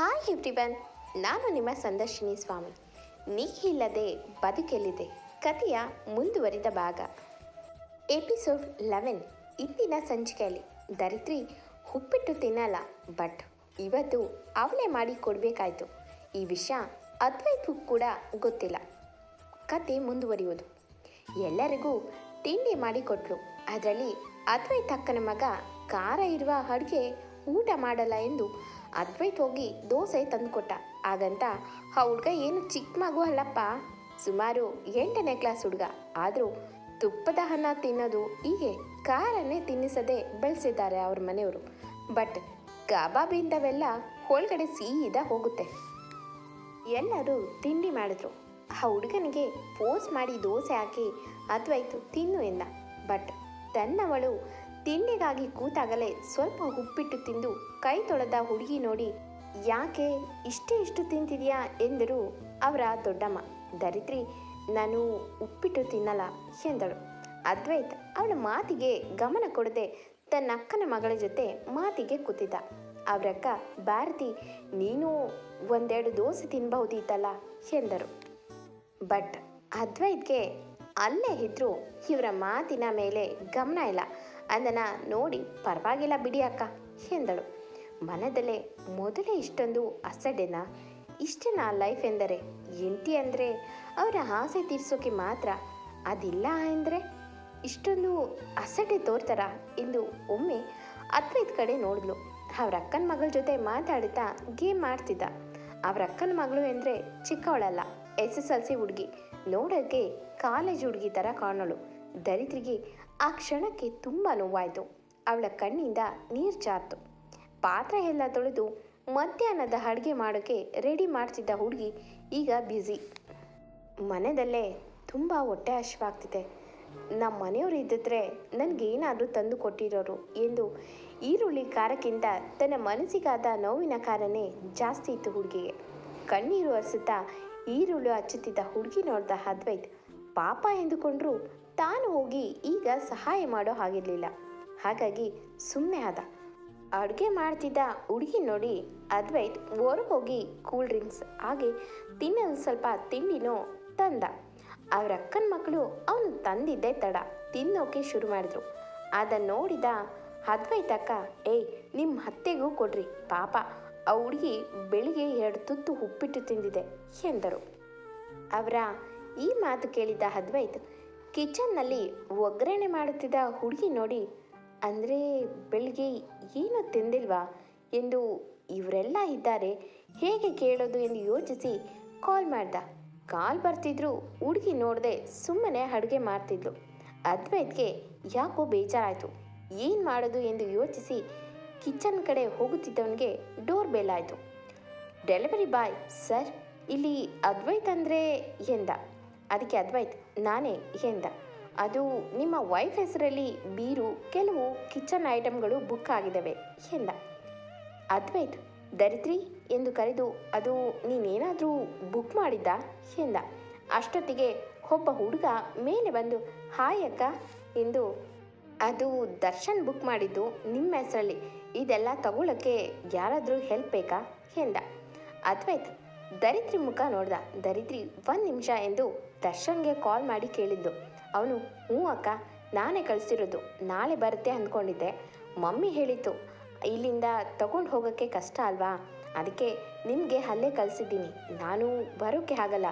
Hi everyone, ನಾನು ನಿಮ್ಮ ಸಂದರ್ಶಿನಿ ಸ್ವಾಮಿ. ನೀಹಿಲ್ಲದೆ ಬದುಕೆಲ್ಲಿದೆ ಕಥೆಯ ಮುಂದುವರಿದ ಭಾಗ. ಎಪಿಸೋಡ್ ಲೆವೆನ್, ಇಂದಿನ ಸಂಚಿಕೆಯಲ್ಲಿ. ದರಿದ್ರಿ, ಉಪ್ಪಿಟ್ಟು ತಿನ್ನಲ್ಲ, ಬಟ್ ಇವತ್ತು ಅವಳೇ ಮಾಡಿ ಕೊಡಬೇಕಾಯ್ತು. ಈ ವಿಷಯ ಅದ್ವೈತಕ್ಕೂ ಕೂಡ ಗೊತ್ತಿಲ್ಲ. ಕತೆ ಮುಂದುವರಿಯುವುದು. ಎಲ್ಲರಿಗೂ ತಿಂಡಿ ಮಾಡಿಕೊಟ್ಲು ಅದರಲ್ಲಿ ಅದ್ವೈತ್ ತಕ್ಕನ ಮಗ ಖಾರ ಇರುವ ಅಡುಗೆ ಊಟ ಮಾಡಲ್ಲ ಎಂದು ಅದ್ವೈತ್ ಹೋಗಿ ದೋಸೆ ತಂದುಕೊಟ್ಟ. ಹಾಗಂತ ಆ ಹುಡುಗ ಏನು ಚಿಕ್ಕ ಮಗು ಅಲ್ಲಪ್ಪ. ಸುಮಾರು ಎಂಟನೇ ಕ್ಲಾಸ್ ಹುಡುಗ. ಆದರೂ ತುಪ್ಪದ ಅನ್ನ ತಿನ್ನೋದು ಹೀಗೆ ಕಾರನ್ನೇ ತಿನ್ನಿಸದೆ ಬೆಳೆಸಿದ್ದಾರೆ ಅವ್ರ ಮನೆಯವರು. ಬಟ್ ಕಬಾಬಿಂದವೆಲ್ಲ ಒಳಗಡೆ ಸೀದಾ ಹೋಗುತ್ತೆ. ಎಲ್ಲರೂ ತಿಂಡಿ ಮಾಡಿದ್ರು. ಆ ಹುಡುಗನಿಗೆ ಪೋಸ್ ಮಾಡಿ ದೋಸೆ ಹಾಕಿ ಅದ್ವೈತು ತಿನ್ನು ಎಂದ. ಬಟ್ ತನ್ನವಳು ತಿಂಡಿಗಾಗಿ ಕೂತಾಗಲೇ ಸ್ವಲ್ಪ ಉಪ್ಪಿಟ್ಟು ತಿಂದು ಕೈ ತೊಳೆದ ಹುಡುಗಿ ನೋಡಿ, ಯಾಕೆ ಇಷ್ಟೇ ಇಷ್ಟು ತಿಂತಿದ್ಯಾ? ಎಂದರು ಅವರ ದೊಡ್ಡಮ್ಮ. ದರಿದ್ರಿ, ನಾನು ಉಪ್ಪಿಟ್ಟು ತಿನ್ನಲ್ಲ, ಎಂದಳು. ಅದ್ವೈತ್ ಅವಳ ಮಾತಿಗೆ ಗಮನ ಕೊಡದೆ ತನ್ನ ಅಕ್ಕನ ಮಗಳ ಜೊತೆ ಮಾತಿಗೆ ಕೂತಿದ್ದ. ಅವರಕ್ಕ, ಭಾರತಿ, ನೀನು ಒಂದೆರಡು ದೋಸೆ ತಿನ್ಬಹುದಿತ್ತಲ್ಲ? ಎಂದರು. ಬಟ್ ಅದ್ವೈತ್ಗೆ ಅಲ್ಲೇ ಇದ್ರು ಇವರ ಮಾತಿನ ಮೇಲೆ ಗಮನ ಇಲ್ಲ. ಅದನ್ನು ನೋಡಿ ಪರವಾಗಿಲ್ಲ ಬಿಡಿ ಅಕ್ಕ ಎಂದಳು. ಮನದಲ್ಲೇ ಮೊದಲೇ ಇಷ್ಟೊಂದು ಅಸಡೆನ ಇಷ್ಟನ ಲೈಫ್ ಎಂದರೆ ಎಂಟಿ ಅಂದರೆ ಅವರ ಆಸೆ ತೀರಿಸೋಕೆ ಮಾತ್ರ ಅದಿಲ್ಲ ಅಂದರೆ ಇಷ್ಟೊಂದು ಅಸಡ್ಡೆ ತೋರ್ತಾರ ಎಂದು ಒಮ್ಮೆ ಅದ್ವೈತ್ ಕಡೆ ನೋಡಿದ್ಲು. ಅವ್ರ ಅಕ್ಕನ ಮಗಳ ಜೊತೆ ಮಾತಾಡುತ್ತಾ ಗೇಮ್ ಆಡ್ತಿದ್ದ. ಅವ್ರ ಅಕ್ಕನ ಮಗಳು ಅಂದರೆ ಚಿಕ್ಕವಳಲ್ಲ ಎಸ್ ಎಸ್ ಎಲ್ ಸಿ ಹುಡುಗಿ. ನೋಡೋಕ್ಕೆ ಕಾಲೇಜ್ ಹುಡುಗಿ ಥರ ಕಾಣೋಳು. ದರಿದ್ರಿಗೆ ಕ್ಷಣಕ್ಕೆ ತುಂಬ ನೋವಾಯಿತು. ಅವಳ ಕಣ್ಣಿಂದ ನೀರು ಚಾರ್ತು ಪಾತ್ರೆ ಎಲ್ಲ ತೊಳೆದು ಮಧ್ಯಾಹ್ನದ ಅಡುಗೆ ಮಾಡೋಕ್ಕೆ ರೆಡಿ ಮಾಡ್ತಿದ್ದ ಹುಡುಗಿ ಈಗ ಬ್ಯುಸಿ ಮನೆಯಲ್ಲೇ ತುಂಬ ಹೊಟ್ಟೆ ಹಶ್ವಾಗ್ತಿದೆ ನಮ್ಮ ಮನೆಯವರು ಇದ್ದಿದ್ರೆ ನನಗೇನಾದರೂ ತಂದು ಕೊಟ್ಟಿರೋರು ಎಂದು ಈರುಳ್ಳಿ ಕಾರಕ್ಕಿಂತ ತನ್ನ ಮನಸ್ಸಿಗಾದ ನೋವಿನ ಕಾರನೇ ಜಾಸ್ತಿ ಇತ್ತು ಹುಡುಗಿಗೆ. ಕಣ್ಣೀರು ಹರಿಸುತ್ತಾ ಈರುಳ್ಳಿ ಹಚ್ಚುತ್ತಿದ್ದ ಹುಡುಗಿ ನೋಡ್ದ ಅದ್ವೈತ್, ಪಾಪ ಎಂದುಕೊಂಡ್ರು ತಾನು ಹೋಗಿ ಈಗ ಸಹಾಯ ಮಾಡೋ ಹಾಗಿರಲಿಲ್ಲ. ಹಾಗಾಗಿ ಸುಮ್ಮನೆ ಆದ. ಅಡುಗೆ ಮಾಡ್ತಿದ್ದ ಹುಡುಗಿ ನೋಡಿ ಅದ್ವೈತ್ ಹೊರಗೆ ಹೋಗಿ ಕೂಲ್ ಡ್ರಿಂಕ್ಸ್ ಹಾಗೆ ತಿನ್ನಲು ಸ್ವಲ್ಪ ತಿಂಡಿನೂ ತಂದ. ಅವ್ರ ಅಕ್ಕನ ಮಕ್ಕಳು ಅವನು ತಂದಿದ್ದೇ ತಡ, ತಿನ್ನೋಕೆ ಶುರು ಮಾಡಿದ್ರು. ಅದನ್ನು ನೋಡಿದ ಅದ್ವೈತ್ ಅಕ್ಕ, ಏಯ್ ನಿಮ್ಮ ಹತ್ತೆಗೂ ಕೊಡ್ರಿ, ಪಾಪ, ಆ ಹುಡುಗಿ ಬೆಳಿಗ್ಗೆ ಎರಡು ತುತ್ತು ಉಪ್ಪಿಟ್ಟು ತಿಂದಿದೆ, ಎಂದರು. ಅವರ ಈ ಮಾತು ಕೇಳಿದ ಅದ್ವೈತ್ ಕಿಚನ್ನಲ್ಲಿ ಒಗ್ಗರಣೆ ಮಾಡುತ್ತಿದ್ದ ಹುಡುಗಿ ನೋಡಿ, ಅಂದರೆ ಬೆಳಿಗ್ಗೆ ಏನು ತಿಂದಿಲ್ವಾ? ಎಂದು ಇವರೆಲ್ಲ ಇದ್ದಾರೆ. ಹೇಗೆ ಕೇಳೋದು? ಎಂದು ಯೋಚಿಸಿ ಕಾಲ್ ಮಾಡ್ದ. ಕಾಲ್ ಬರ್ತಿದ್ರು ಹುಡುಗಿ ನೋಡದೆ ಸುಮ್ಮನೆ ಅಡುಗೆ ಮಾಡ್ತಿದ್ಲು. ಅದ್ವೈತ್ಗೆ ಯಾಕೋ ಬೇಜಾರಾಯಿತು. ಏನು ಮಾಡೋದು? ಎಂದು ಯೋಚಿಸಿ ಕಿಚನ್ ಕಡೆ ಹೋಗುತ್ತಿದ್ದವನಿಗೆ ಡೋರ್ ಬೆಲ್ ಆಯಿತು. ಡೆಲಿವರಿ ಬಾಯ್ ಸರ್, ಇಲ್ಲಿ ಅದ್ವೈತ್ ಅಂದರೆ ಎಂದ. ಅದಕ್ಕೆ ಅದ್ವೈತ್ ನಾನೇ ಎಂದ. ಅದು ನಿಮ್ಮ ವೈಫ್ ಹೆಸರಲ್ಲಿ ಬೀರು ಕೆಲವು ಕಿಚನ್ ಐಟಮ್ಗಳು ಬುಕ್ ಆಗಿದ್ದಾವೆ ಎಂದ. ಅದ್ವೈತ್ ದರಿದ್ರಿ ಎಂದು ಕರೆದು ಅದು ನೀನೇನಾದರೂ ಬುಕ್ ಮಾಡಿದ್ದ ಎಂದ. ಅಷ್ಟೊತ್ತಿಗೆ ಒಬ್ಬ ಹುಡುಗ ಮೇಲೆ ಬಂದು, ಹಾಯ್ ಅಕ್ಕ ಎಂದು ಅದು ದರ್ಶನ್ ಬುಕ್ ಮಾಡಿದ್ದು ನಿಮ್ಮ ಹೆಸರಲ್ಲಿ. ಇದೆಲ್ಲ ತಗೊಳ್ಳೋಕ್ಕೆ ಯಾರಾದರೂ ಹೆಲ್ಪ್ ಬೇಕಾ ಎಂದ. ಅದ್ವೈತ್ ದರಿದ್ರಿ ಮುಖ ನೋಡ್ದ. ದರಿದ್ರಿ ಒಂದು ನಿಮಿಷ ಎಂದು ದರ್ಶನ್ಗೆ ಕಾಲ್ ಮಾಡಿ ಕೇಳಿದ್ದು. ಅವನು, ಹ್ಞೂ ಅಕ್ಕ, ನಾನೇ ಕಳಿಸಿರೋದು. ನಾಳೆ ಬರುತ್ತೆ ಅಂದ್ಕೊಂಡಿದ್ದೆ. ಮಮ್ಮಿ ಹೇಳಿತ್ತು, ಇಲ್ಲಿಂದ ತಗೊಂಡು ಹೋಗೋಕ್ಕೆ ಕಷ್ಟ ಅಲ್ವಾ? ಅದಕ್ಕೆ ನಿಮಗೆ ಅಲ್ಲೇ ಕಳಿಸಿದ್ದೀನಿ. ನಾನು ಬರೋಕ್ಕೆ ಆಗಲ್ಲ.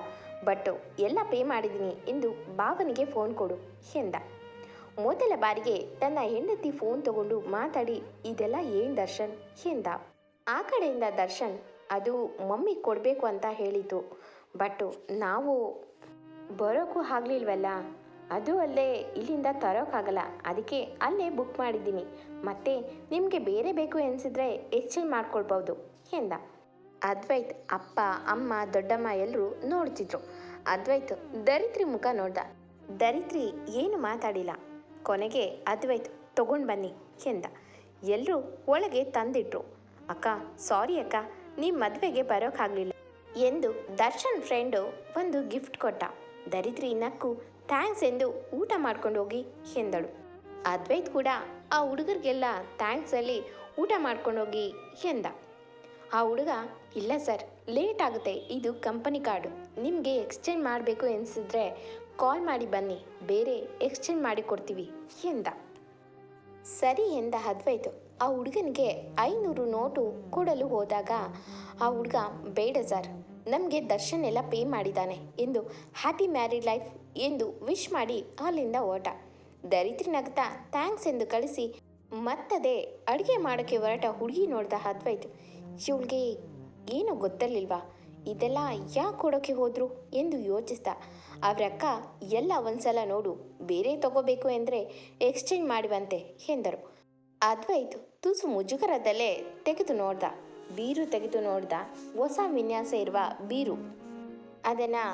ಬಟ್ ಎಲ್ಲ ಪೇ ಮಾಡಿದ್ದೀನಿ ಎಂದು ಬಾವನಿಗೆ ಫೋನ್ ಕೊಡು, ಎಂದ. ಮೊದಲ ಬಾರಿಗೆ ತನ್ನ ಹೆಂಡತಿ ಫೋನ್ ತಗೊಂಡು ಮಾತಾಡಿ, ಇದೆಲ್ಲ ಏನು ದರ್ಶನ್? ಎಂದ. ಆ ಕಡೆಯಿಂದ ದರ್ಶನ್ ಅದು ಮಮ್ಮಿ ಕೊಡಬೇಕು ಅಂತ ಹೇಳಿತು ಬಟ್ ನಾವು ಬರೋಕ್ಕೂ ಆಗಲಿಲ್ವಲ್ಲ? ಅದು ಅಲ್ಲೇ ಇಲ್ಲಿಂದ ತರೋಕ್ಕಾಗಲ್ಲ. ಅದಕ್ಕೆ ಅಲ್ಲೇ ಬುಕ್ ಮಾಡಿದ್ದೀನಿ. ಮತ್ತೆ ನಿಮಗೆ ಬೇರೆ ಬೇಕು ಎನಿಸಿದ್ರೆ ಎಕ್ಸ್ಚೇಂಜ್ ಮಾಡ್ಕೊಳ್ಬೋದು ಎಂದ. ಅದ್ವೈತ್ ಅಪ್ಪ, ಅಮ್ಮ, ದೊಡ್ಡಮ್ಮ ಎಲ್ಲರೂ ನೋಡ್ತಿದ್ರು. ಅದ್ವೈತ್ ದರಿತ್ರಿ ಮುಖ ನೋಡ್ದ. ದರಿತ್ರಿ ಏನು ಮಾತಾಡಿಲ್ಲ. ಕೊನೆಗೆ ಅದ್ವೈತ್ ತಗೊಂಡು ಬನ್ನಿ ಎಂದ. ಎಲ್ಲರೂ ಒಳಗೆ ತಂದಿಟ್ರು. ಅಕ್ಕ ಸಾರಿ ಅಕ್ಕ. ನಿಮ್ಮ ಮದುವೆಗೆ ಬರೋಕ್ಕಾಗಲಿಲ್ಲ ಎಂದು ದರ್ಶನ್ ಫ್ರೆಂಡು ಒಂದು ಗಿಫ್ಟ್ ಕೊಟ್ಟ. ದರಿದ್ರಿ ನಕ್ಕು, ಥ್ಯಾಂಕ್ಸ್ ಎಂದು ಊಟ ಮಾಡ್ಕೊಂಡು ಹೋಗಿ ಎಂದಳು. ಅದ್ವೈತ್ ಕೂಡ ಆ ಹುಡುಗರಿಗೆಲ್ಲ ಥ್ಯಾಂಕ್ಸಲ್ಲಿ ಊಟ ಮಾಡ್ಕೊಂಡು ಹೋಗಿ ಎಂದ. ಆ ಹುಡುಗ, ಇಲ್ಲ ಸರ್, ಲೇಟ್ ಆಗುತ್ತೆ, ಇದು ಕಂಪನಿ ಕಾರ್ಡು. ನಿಮಗೆ ಎಕ್ಸ್ಚೇಂಜ್ ಮಾಡಬೇಕು ಎನಿಸಿದ್ರೆ ಕಾಲ್ ಮಾಡಿ ಬನ್ನಿ, ಬೇರೆ ಎಕ್ಸ್ಚೇಂಜ್ ಮಾಡಿ ಕೊಡ್ತೀವಿ ಎಂದ. ಸರಿ ಎಂದ ಅದ್ವೈತು. ಆ ಹುಡುಗನಿಗೆ ಐನೂರು ನೋಟು ಕೊಡಲು ಹೋದಾಗ, ಆ ಹುಡುಗ, ಬೇಡ ಸರ್. ನಮಗೆ ದರ್ಶನ್ ಎಲ್ಲ ಪೇ ಮಾಡಿದ್ದಾನೆ ಎಂದು ಹ್ಯಾಪಿ ಮ್ಯಾರಿಡ್ ಲೈಫ್ ಎಂದು ವಿಶ್ ಮಾಡಿ ಅಲ್ಲಿಂದ ಓಟ ದರಿದ್ರಿ ನಗ್ತಾ ಥ್ಯಾಂಕ್ಸ್ ಎಂದು ಕಳಿಸಿ ಮತ್ತದೆ ಅಡುಗೆ ಮಾಡೋಕ್ಕೆ ಹೊರಟ ಹುಡುಗಿ ನೋಡ್ದ ಅದ್ವೈತು, ಇವಳಿಗೆ ಏನು ಗೊತ್ತಿರಲಿಲ್ವಾ ಇದೆಲ್ಲ ಯಾಕೆ ಕೊಡೋಕ್ಕೆ ಹೋದ್ರು? ಎಂದು ಯೋಚಿಸ್ದ. ಅವರಕ್ಕ ಎಲ್ಲ ಒಂದ್ಸಲ ನೋಡು, ಬೇರೆ ತಗೋಬೇಕು ಎಂದರೆ ಎಕ್ಸ್ಚೇಂಜ್ ಮಾಡುವಂತೆ, ಎಂದರು. ಅದ್ವೈತ್ ತುಸು ಮುಜುಗರದಲ್ಲೇ ತೆಗೆದು ನೋಡ್ದ. ಬೀರು ತೆಗೆದು ನೋಡ್ದ. ಹೊಸ ವಿನ್ಯಾಸ ಇರುವ ಬೀರು. ಅದನ್ನು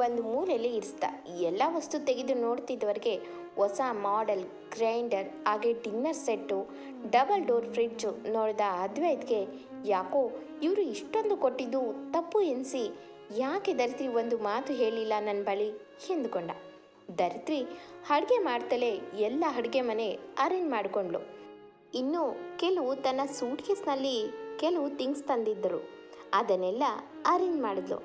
ಒಂದು ಮೂಲೆಯಲ್ಲಿ ಇರಿಸ್ದ. ಎಲ್ಲ ವಸ್ತು ತೆಗೆದು ನೋಡ್ತಿದ್ದವರಿಗೆ ಹೊಸ ಮಾಡೆಲ್ ಗ್ರೈಂಡರ್ ಹಾಗೆ dinner set double door fridge ನೋಡಿದ ಅದ್ವೈತ್ಗೆ ಯಾಕೋ ಇವರು ಇಷ್ಟೊಂದು ಕೊಟ್ಟಿದ್ದು ತಪ್ಪು ಎನಿಸಿ ಯಾಕೆ ಧರಿತ್ರಿ ಒಂದು ಮಾತು ಹೇಳಿಲ್ಲ ನನ್ನ ಬಳಿ ಎಂದುಕೊಂಡ. ಧರಿತ್ರಿ ಅಡುಗೆ ಮಾಡ್ತಲೇ ಎಲ್ಲ ಅಡುಗೆ ಮನೆ ಅರೇಂಜ್ ಮಾಡಿಕೊಂಡ್ಳು. ಇನ್ನು ಕೆಲವು ತನ್ನ ಸೂಟ್ಕೇಸ್ನಲ್ಲಿ ಕೆಲವು ಥಿಂಗ್ಸ್ ತಂದಿದ್ದರು. ಅದನ್ನೆಲ್ಲ ಅರೇಂಜ್ ಮಾಡಿದ್ಲು.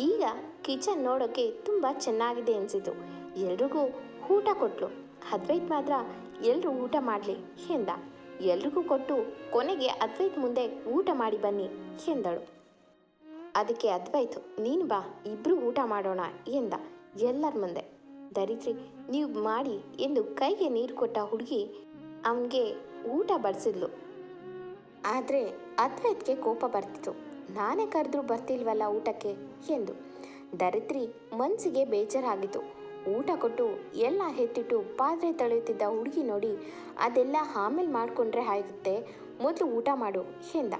ಈಗ ಕಿಚನ್ ನೋಡೋಕ್ಕೆ ತುಂಬ ಚೆನ್ನಾಗಿದೆ ಅನಿಸಿತು. ಎಲ್ರಿಗೂ ಊಟ ಕೊಟ್ಲು. ಅದ್ವೈತ್ ಮಾತ್ರ ಎಲ್ಲರೂ ಊಟ ಮಾಡಲಿ ಎಂದ. ಎಲ್ರಿಗೂ ಕೊಟ್ಟು ಕೊನೆಗೆ ಅದ್ವೈತ್ ಮುಂದೆ ಊಟ ಮಾಡಿ ಬನ್ನಿ ಎಂದಳು. ಅದಕ್ಕೆ ಅದ್ವೈತು, ನೀನು ಬಾ ಇಬ್ಬರು ಊಟ ಮಾಡೋಣ ಎಂದ ಎಲ್ಲರ ಮುಂದೆ. ದರಿದ್ರಿ, ನೀವು ಮಾಡಿ ಎಂದು ಕೈಗೆ ನೀರು ಕೊಟ್ಟ ಹುಡುಗಿ ಅವನಿಗೆ ಊಟ ಬಡಿಸಿದ್ಲು ಆದರೆ ಅದ್ವೈತ್ಗೆ ಕೋಪ ಬರ್ತಿತ್ತು. ನಾನೇ ಕರೆದ್ರೂ ಬರ್ತಿಲ್ವಲ್ಲ ಊಟಕ್ಕೆ ಎಂದು. ದರಿದ್ರಿ ಮನಸ್ಸಿಗೆ ಬೇಜಾರಾಗಿತ್ತು. ಊಟ ಕೊಟ್ಟು ಎಲ್ಲ ಎತ್ತಿಟ್ಟು ಪಾತ್ರೆ ತೊಳೆಯುತ್ತಿದ್ದ ಹುಡುಗಿ ನೋಡಿ ಅದೆಲ್ಲ ಆಮೇಲೆ ಮಾಡಿಕೊಂಡ್ರೆ ಆಗುತ್ತೆ, ಮೊದಲು ಊಟ ಮಾಡು ಎಂದ.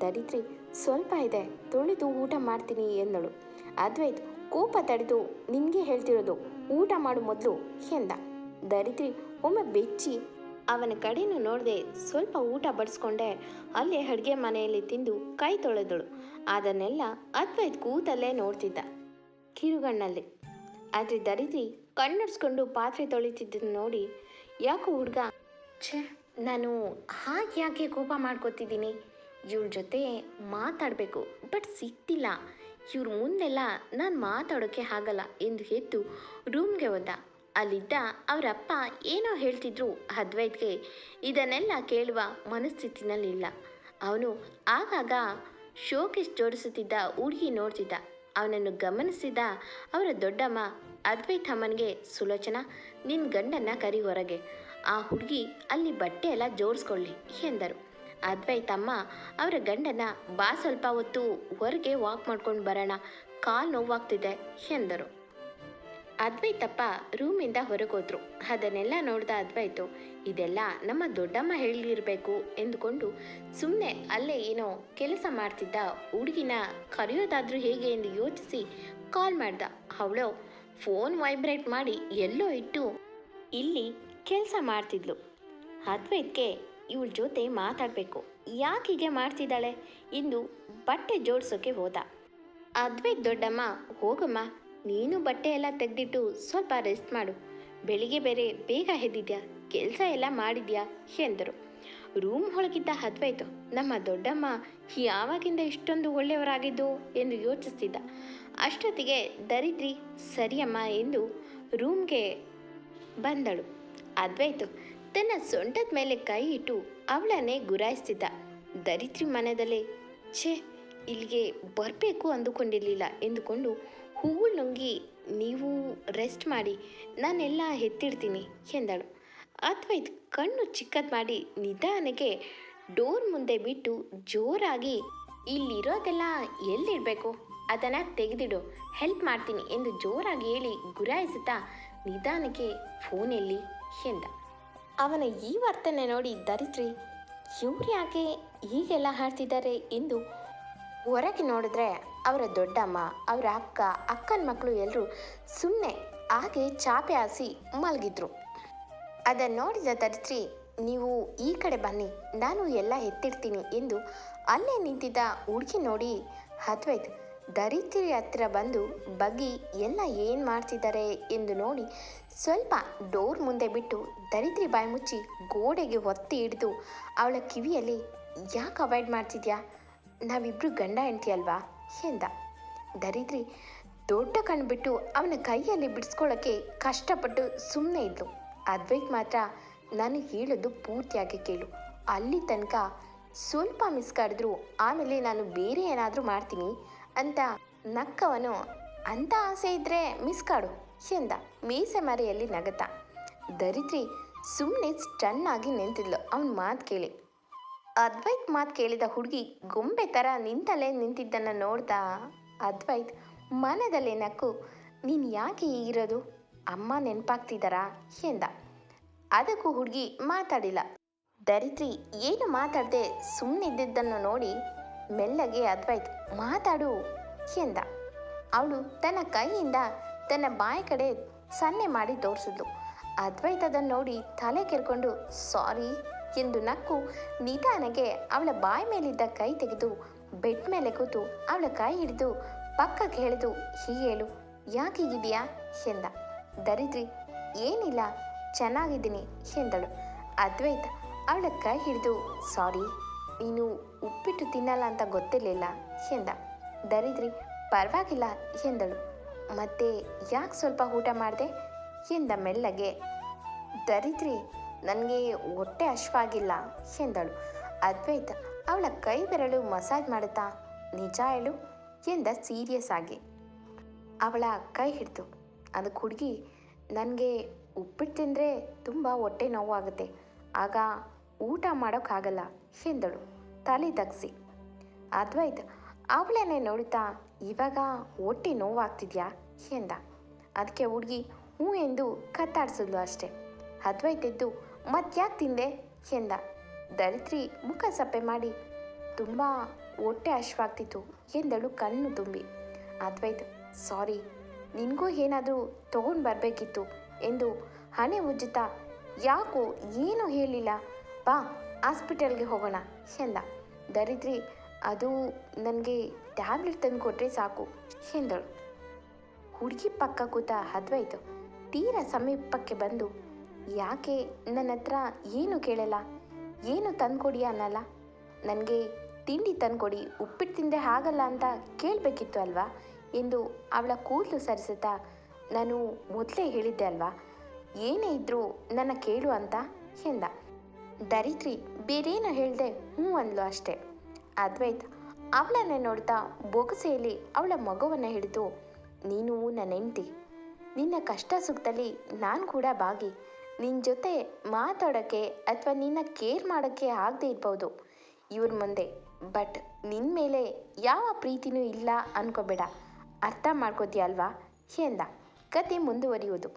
ದರಿದ್ರಿ, ಸ್ವಲ್ಪ ಇದೆ, ತೊಳೆದು ಊಟ ಮಾಡ್ತೀನಿ ಎಂದಳು. ಅದ್ವೈತ್ ಕೋಪ ತಡೆದು ನಿನಗೆ ಹೇಳ್ತಿರೋದು, ಊಟ ಮಾಡು ಮೊದಲು ಎಂದ. ದರಿದ್ರಿ ಒಮ್ಮೆ ಬೆಚ್ಚಿ ಅವನ ಕಡೆನೂ ನೋಡದೆ ಸ್ವಲ್ಪ ಊಟ ಬಡಿಸ್ಕೊಂಡೆ. ಅಲ್ಲೇ ಅಡುಗೆ ಮನೆಯಲ್ಲಿ ತಿಂದು ಕೈ ತೊಳೆದಳು. ಅದನ್ನೆಲ್ಲ ಅದ್ವೈತ್ ಕೂತಲ್ಲೇ ನೋಡ್ತಿದ್ದ ಕಿರುಗಣ್ಣಲ್ಲಿ. ಆದರೆ ದರಿದ್ರಿ ಕಣ್ಣಡ್ಸ್ಕೊಂಡು ಪಾತ್ರೆ ತೊಳಿತಿದ್ದನ್ನು ನೋಡಿ, ಯಾಕೋ ಹುಡುಗ? ಛೇ, ನಾನು ಹಾಗೆ ಯಾಕೆ ಕೋಪ ಮಾಡ್ಕೋತಿದ್ದೀನಿ? ಇವ್ರ ಜೊತೆ ಮಾತಾಡಬೇಕು, ಬಟ್ ಸಿಕ್ತಿಲ್ಲ ಇವ್ರ ಮುಂದೆಲ್ಲ ನಾನು ಮಾತಾಡೋಕ್ಕೆ ಆಗಲ್ಲ, ಎಂದು ಎದ್ದು ರೂಮ್ಗೆ ಹೋದ. ಅಲ್ಲಿದ್ದ ಅವರಪ್ಪ ಏನೋ ಹೇಳ್ತಿದ್ರು ಅದ್ವೈತ್ಗೆ. ಇದನ್ನೆಲ್ಲ ಕೇಳುವ ಮನಸ್ಥಿತಿನಲ್ಲಿಲ್ಲ. ಅವನು ಆಗಾಗ ಶೋಕೇಶ್ ಜೋಡಿಸುತ್ತಿದ್ದ ಹುಡುಗಿ ನೋಡ್ತಿದ್ದ. ಅವನನ್ನು ಗಮನಿಸಿದ ಅವರ ದೊಡ್ಡಮ್ಮ, ಅದ್ವೈತ್ ಅಮ್ಮನಿಗೆ, ಸುಲೋಚನಾ ನಿನ್ನ ಗಂಡನ್ನ ಕರಿ ಹೊರಗೆ. ಆ ಹುಡುಗಿ ಅಲ್ಲಿ ಬಟ್ಟೆ ಎಲ್ಲ ಜೋಡಿಸ್ಕೊಳ್ಳಿ ಎಂದರು. ಅದ್ವೈತ್ ಅಮ್ಮ, ಅವರ ಗಂಡನ ಬಾ ಸ್ವಲ್ಪ ಹೊತ್ತು, ಹೊರಗೆ ವಾಕ್ ಮಾಡ್ಕೊಂಡು ಬರೋಣ. ಕಾಲು ನೋವಾಗ್ತಿದೆ ಎಂದರು. ಅದ್ವೈತಪ್ಪ ರೂಮಿಂದ ಹೊರಗೋದ್ರು. ಅದನ್ನೆಲ್ಲ ನೋಡ್ದ ಅದ್ವೈತು, ಇದೆಲ್ಲ ನಮ್ಮ ದೊಡ್ಡಮ್ಮ ಹೇಳಿರಬೇಕು ಎಂದುಕೊಂಡು ಸುಮ್ಮನೆ ಅಲ್ಲೇ ಏನೋ ಕೆಲಸ ಮಾಡ್ತಿದ್ದ ಹುಡುಗಿನ ಕರೆಯೋದಾದ್ರೂ ಹೇಗೆ ಎಂದು ಯೋಚಿಸಿ ಕಾಲ್ ಮಾಡ್ದ. ಅವಳು ಫೋನ್ ವೈಬ್ರೇಟ್ ಮಾಡಿ ಎಲ್ಲೋ ಇಟ್ಟು ಇಲ್ಲಿ ಕೆಲಸ ಮಾಡ್ತಿದ್ಲು. ಅದ್ವೈತ್ಗೆ ಇವಳ ಜೊತೆ ಮಾತಾಡಬೇಕು. ಯಾಕೆ ಹೀಗೆ ಮಾಡ್ತಿದ್ದಾಳೆ ಎಂದು ಬಟ್ಟೆ ಜೋಡಿಸೋಕೆ ಹೋದ. ಅದ್ವೈತ್ ದೊಡ್ಡಮ್ಮ, ಹೋಗಮ್ಮ ನೀನು ಬಟ್ಟೆ ಎಲ್ಲ ತೆಗೆದಿಟ್ಟು ಸ್ವಲ್ಪ ರೆಸ್ಟ್ ಮಾಡು. ಬೆಳಿಗ್ಗೆ ಬೇರೆ ಬೇಗ ಎದ್ದಿದ್ಯಾ? ಕೆಲಸ ಎಲ್ಲ ಮಾಡಿದ್ಯಾ? ಎಂದರು. ರೂಮ್ ಒಳಗಿದ್ದ ಹದ್ವಾಯ್ತು ನಮ್ಮ ದೊಡ್ಡಮ್ಮ ಯಾವಾಗಿಂದ ಇಷ್ಟೊಂದು ಒಳ್ಳೆಯವರಾಗಿದ್ದು ಎಂದು ಯೋಚಿಸ್ತಿದ್ದ. ಅಷ್ಟೊತ್ತಿಗೆ, ದರಿದ್ರಿ, ಸರಿಯಮ್ಮ ಎಂದು ರೂಮ್ಗೆ ಬಂದಳು. ಅದ್ವೈತು ತನ್ನ ಸೊಂಟದ ಮೇಲೆ ಕೈ ಇಟ್ಟು ಅವಳನ್ನೇ ಗುರಾಯಿಸ್ತಿದ್ದ. ದರಿದ್ರಿ ಮನೆಯಲ್ಲೇ? ಛೇ, ಇಲ್ಲಿಗೆ ಬರಬೇಕು ಅಂದುಕೊಂಡಿರಲಿಲ್ಲ ಎಂದುಕೊಂಡು ಹೂವು ನುಂಗಿ ನೀವು ರೆಸ್ಟ್ ಮಾಡಿ, ನಾನೆಲ್ಲ ಎತ್ತಿಡ್ತೀನಿ ಎಂದಳು. ಅದ್ವೈತ್ ಕಣ್ಣು ಚಿಕ್ಕದ್ ಮಾಡಿ ನಿಧಾನಕ್ಕೆ ಡೋರ್ ಮುಂದೆ ಬಿಟ್ಟು ಜೋರಾಗಿ, ಇಲ್ಲಿರೋದೆಲ್ಲ ಎಲ್ಲಿಡಬೇಕು? ಅದನ್ನು ತೆಗೆದಿಡು, ಹೆಲ್ಪ್ ಮಾಡ್ತೀನಿ ಎಂದು ಜೋರಾಗಿ ಹೇಳಿ ಗುರಾಯಿಸುತ್ತಾ ನಿಧಾನಕ್ಕೆ ಎಲ್ಲಿ ಎಂದ. ಅವನ ಈ ವರ್ತನೆ ನೋಡಿ ಧರಿತ್ರಿ ಇವ್ರು ಯಾಕೆ ಹೀಗೆಲ್ಲ ಹಾಡ್ತಿದ್ದಾರೆ ಎಂದು ಹೊರಗೆ ನೋಡಿದ್ರೆ ಅವರ ದೊಡ್ಡಮ್ಮ, ಅವರ ಅಕ್ಕ, ಅಕ್ಕನ ಮಕ್ಕಳು ಎಲ್ಲರೂ ಸುಮ್ಮನೆ ಹಾಗೆ ಚಾಪೆ ಹಾಸಿ ಮಲಗಿದ್ರು. ಅದನ್ನು ನೋಡಿದ ತರಿಸ್ರಿ ನೀವು ಈ ಕಡೆ ಬನ್ನಿ, ನಾನು ಎಲ್ಲ ಎತ್ತಿಡ್ತೀನಿ ಎಂದು ಅಲ್ಲೇ ನಿಂತಿದ್ದ ಹುಡುಗಿ ನೋಡಿ ಅದ್ವೈತ್ ದರಿತ್ರಿ ಹತ್ತಿರ ಬಂದು ಬಗ್ಗಿ, ಎಲ್ಲ ಏನು ಮಾಡ್ತಿದ್ದಾರೆ ಎಂದು ನೋಡಿ ಸ್ವಲ್ಪ ಡೋರ್ ಮುಂದೆ ಬಿಟ್ಟು ದರಿದ್ರಿ ಬಾಯಿ ಮುಚ್ಚಿ ಗೋಡೆಗೆ ಒತ್ತಿ ಹಿಡಿದು, ಅವಳ ಕಿವಿಯಲ್ಲಿ ಯಾಕೆ ಅವಾಯ್ಡ್ ಮಾಡ್ತಿದ್ಯಾ? ನಾವಿಬ್ಬರು ಗಂಡ ಹೆಂಡ್ತಿ ಅಲ್ವಾ? ಎಂದ. ದರಿದ್ರಿ ದೊಡ್ಡ ಕಣ್ಬಿಟ್ಟು ಅವನ ಕೈಯಲ್ಲಿ ಬಿಡಿಸ್ಕೊಳ್ಳೋಕ್ಕೆ ಕಷ್ಟಪಟ್ಟು ಸುಮ್ಮನೆ ಇದ್ಲು. ಅದ್ವೈತ್ ಮಾತ್ರ ನಾನು ಹೇಳೋದು ಪೂರ್ತಿಯಾಗಿ ಕೇಳು. ಅಲ್ಲಿ ತನಕ ಸ್ವಲ್ಪ ಮಿಸ್ ಕಾಡಿದ್ರು ಆಮೇಲೆ ನಾನು ಬೇರೆ ಏನಾದರೂ ಮಾಡ್ತೀನಿ ಅಂತ ನಕ್ಕವನು, ಅಂತ ಆಸೆ ಇದ್ದರೆ ಮಿಸ್ ಕಾಡು, ಎಂದ ಮೀಸೆ ಮರೆಯಲ್ಲಿ ನಗತ ದರಿದ್ರಿ ಸುಮ್ಮನೆ ಸ್ಟನ್ನಾಗಿ ನಿಂತಿದ್ಲು. ಅವನ ಮಾತು ಕೇಳಿ ಅದ್ವೈತ್ ಮಾತು ಕೇಳಿದ ಹುಡುಗಿ ಗೊಂಬೆ ಥರ ನಿಂತಲೇ ನಿಂತಿದ್ದನ್ನು ನೋಡ್ತಾ ಅದ್ವೈತ್ ಮನದಲ್ಲೇ ನಕ್ಕು, ನೀನು ಯಾಕೆ ಹೀಗಿರೋದು ಅಮ್ಮ ನೆನಪಾಗ್ತಿದ್ದಾರಾ ಎಂದ. ಅದಕ್ಕೂ ಹುಡುಗಿ ಮಾತಾಡಿಲ್ಲ. ದರಿದ್ರಿ, ಏನು ಮಾತಾಡದೆ? ಸುಮ್ಮನಿದ್ದನ್ನು ನೋಡಿ ಮೆಲ್ಲಗೆ ಅದ್ವೈತ್ ಮಾತಾಡು ಎಂದ. ಅವಳು ತನ್ನ ಕೈಯಿಂದ ತನ್ನ ಬಾಯಿ ಕಡೆ ಸನ್ನೆ ಮಾಡಿ ತೋರಿಸಿದ್ಲು. ಅದ್ವೈತ್ ಅದನ್ನು ನೋಡಿ ತಲೆ ಕೆರ್ಕೊಂಡು, ಸಾರಿ ಎಂದು ನಕ್ಕು ನಿಧಾನಗೆ ಅವಳ ಬಾಯಿ ಮೇಲಿದ್ದ ಕೈ ತೆಗೆದು ಬೆಡ್ ಮೇಲೆ ಕೂತು ಅವಳ ಕೈ ಹಿಡಿದು ಪಕ್ಕಕ್ಕೆ ಹೇಳಿದು ಹೀಗೇಳು ಯಾಕೆ ಹೀಗಿದೆಯಾ ಎಂದ. ದರಿದ್ರಿ, ಏನಿಲ್ಲ, ಚೆನ್ನಾಗಿದ್ದೀನಿ, ಎಂದಳು. ಅದ್ವೈತ, ಅವಳ ಕೈ ಹಿಡಿದು, ಸಾರಿ, ನೀನು ಉಪ್ಪಿಟ್ಟು ತಿನ್ನಲ್ಲ ಅಂತ ಗೊತ್ತಿರಲಿಲ್ಲ, ಎಂದ. ದರಿದ್ರಿ, ಪರವಾಗಿಲ್ಲ, ಎಂದಳು. ಮತ್ತೆ ಯಾಕೆ ಸ್ವಲ್ಪ ಊಟ ಮಾಡಿದೆ? ಎಂದ ಮೆಲ್ಲಗೆ. ದರಿದ್ರಿ ನನಗೆ ಹೊಟ್ಟೆ ಹಶ್ವಾಗಿಲ್ಲ ಎಂದಳು. ಅದ್ವೈತ, ಅವಳ ಕೈ ಬೆರಳು ಮಸಾಜ್ ಮಾಡುತ್ತಾ? ನಿಜ ಹೇಳು, ಎಂದ ಸೀರಿಯಸ್ ಆಗಿ. ಅವಳ ಕೈ ಹಿಡಿದು, ಅದಕ್ಕೆ ಹುಡುಗಿ, ನನಗೆ ಉಪ್ಪಿಟ್ಟು ತಿಂದರೆ ತುಂಬ ಹೊಟ್ಟೆ ನೋವು ಆಗುತ್ತೆ ಆಗ ಊಟ ಮಾಡೋಕ್ಕಾಗಲ್ಲ ಎಂದಳು. ತಲೆ ತಗ್ಸಿ. ಅದ್ವೈತ, ಅವಳನ್ನೇ ನೋಡುತ್ತಾ, ಇವಾಗ ಹೊಟ್ಟೆ ನೋವಾಗ್ತಿದ್ಯಾ? ಎಂದ. ಅದಕ್ಕೆ ಹುಡುಗಿ, ಹ್ಞೂ ಎಂದು ಕತ್ತಾಡಿಸಿದ್ಲು ಅಷ್ಟೆ. ಅದ್ವೈತ್ ಎದ್ದು ಮತ್ಯಾಕೆ ತಿಂದೆ ಎಂದ. ದರಿದ್ರಿ, ಮುಖ ಸಪ್ಪೆ ಮಾಡಿ. ತುಂಬ ಹೊಟ್ಟೆ ಹಶ್ವಾಗ್ತಿತ್ತು ಎಂದಳು ಕಣ್ಣು ತುಂಬಿ. ಅದ್ವೈತ್, ಸಾರಿ, ನಿನಗೂ ಏನಾದರೂ ತಗೊಂಡು ಬರಬೇಕಿತ್ತು ಎಂದು ಹಣೆ ಉಜ್ಜಿತ ಯಾಕೋ ಏನೂ ಹೇಳಿಲ್ಲ, ಬಾ ಹಾಸ್ಪಿಟಲ್ಗೆ ಹೋಗೋಣ ಎಂದ. ದರಿದ್ರಿ, ಅದು ನನಗೆ ಟ್ಯಾಬ್ಲೆಟ್ ತಂದು ಕೊಟ್ಟರೆ ಸಾಕು ಎಂದಳು. ಹುಡುಗಿ ಪಕ್ಕ ಕೂತ ಅದ್ವೈತು, ತೀರ ಸಮೀಪಕ್ಕೆ ಬಂದು ಯಾಕೆ ನನ್ನ ಹತ್ರ ಏನು ಕೇಳಲ್ಲ? ಏನು ತಂದ್ಕೊಡಿ ಅನ್ನಲ್ಲ? ನನಗೆ ತಿಂಡಿ ತಂದ್ಕೊಡಿ, ಉಪ್ಪಿಟ್ಟು ತಿಂದೆ ಆಗಲ್ಲ ಅಂತ ಕೇಳಬೇಕಿತ್ತು ಅಲ್ವಾ? ಎಂದು ಅವಳ ಕೂದಲು ಸರಿಸುತ್ತಾ ನಾನು ಮೊದಲೇ ಹೇಳಿದ್ದೆ ಅಲ್ವಾ? ಏನೇ ಇದ್ರೂ ನನ್ನ ಕೇಳು ಅಂತ ಎಂದ. ದರಿದ್ರಿ, ಬೇರೇನು ಹೇಳಿದೆ ಹ್ಞೂ ಅಂದ್ಲು ಅಷ್ಟೆ. ಅದ್ವೈತ್, ಅವಳನ್ನೇ ನೋಡ್ತಾ ಬೊಗಸೆಯಲ್ಲಿ ಅವಳ ಮಗುವನ್ನು ಹಿಡಿದು, ನೀನು ನನ್ನ ಹೆಂಡತಿ. ನಿನ್ನ ಕಷ್ಟ ಸುಖದಲ್ಲಿ ನಾನು ಕೂಡ ಭಾಗಿ. ನಿನ್ನ ಜೊತೆ ಮಾತಾಡೋಕ್ಕೆ ಅಥವಾ ನಿನ್ನ ಕೇರ್ ಮಾಡೋಕ್ಕೆ ಆಗದೆ ಇರ್ಬೋದು. ಇವ್ರ ಮುಂದೆ. ಬಟ್ ನಿನ್ನ ಮೇಲೆ ಯಾವ ಪ್ರೀತಿನೂ ಇಲ್ಲ ಅನ್ಕೋಬೇಡ. ಅರ್ಥ ಮಾಡ್ಕೋತೀಯ ಅಲ್ವಾ? ಎಂದ ಕತೆ ಮುಂದುವರಿಯುವುದು.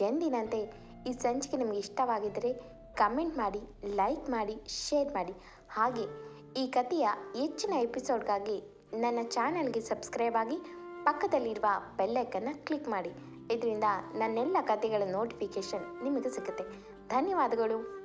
ಎಂದಿನಂತೆ ಈ ಸಂಚಿಕೆ ನಿಮಗೆ ಇಷ್ಟವಾಗಿದ್ದರೆ ಕಮೆಂಟ್ ಮಾಡಿ, ಲೈಕ್ ಮಾಡಿ, ಶೇರ್ ಮಾಡಿ. ಹಾಗೆ ಈ ಕಥೆಯ ಹೆಚ್ಚಿನ ಎಪಿಸೋಡ್ಗಾಗಿ ನನ್ನ ಚಾನಲ್ಗೆ ಸಬ್ಸ್ಕ್ರೈಬ್ ಆಗಿ ಪಕ್ಕದಲ್ಲಿರುವ ಬೆಲ್ಲೈಕನ್ನು ಕ್ಲಿಕ್ ಮಾಡಿ. ಇದರಿಂದ ನನ್ನೆಲ್ಲ ಕಥೆಗಳ ನೋಟಿಫಿಕೇಷನ್ ನಿಮಗೆ ಸಿಗುತ್ತೆ. ಧನ್ಯವಾದಗಳು.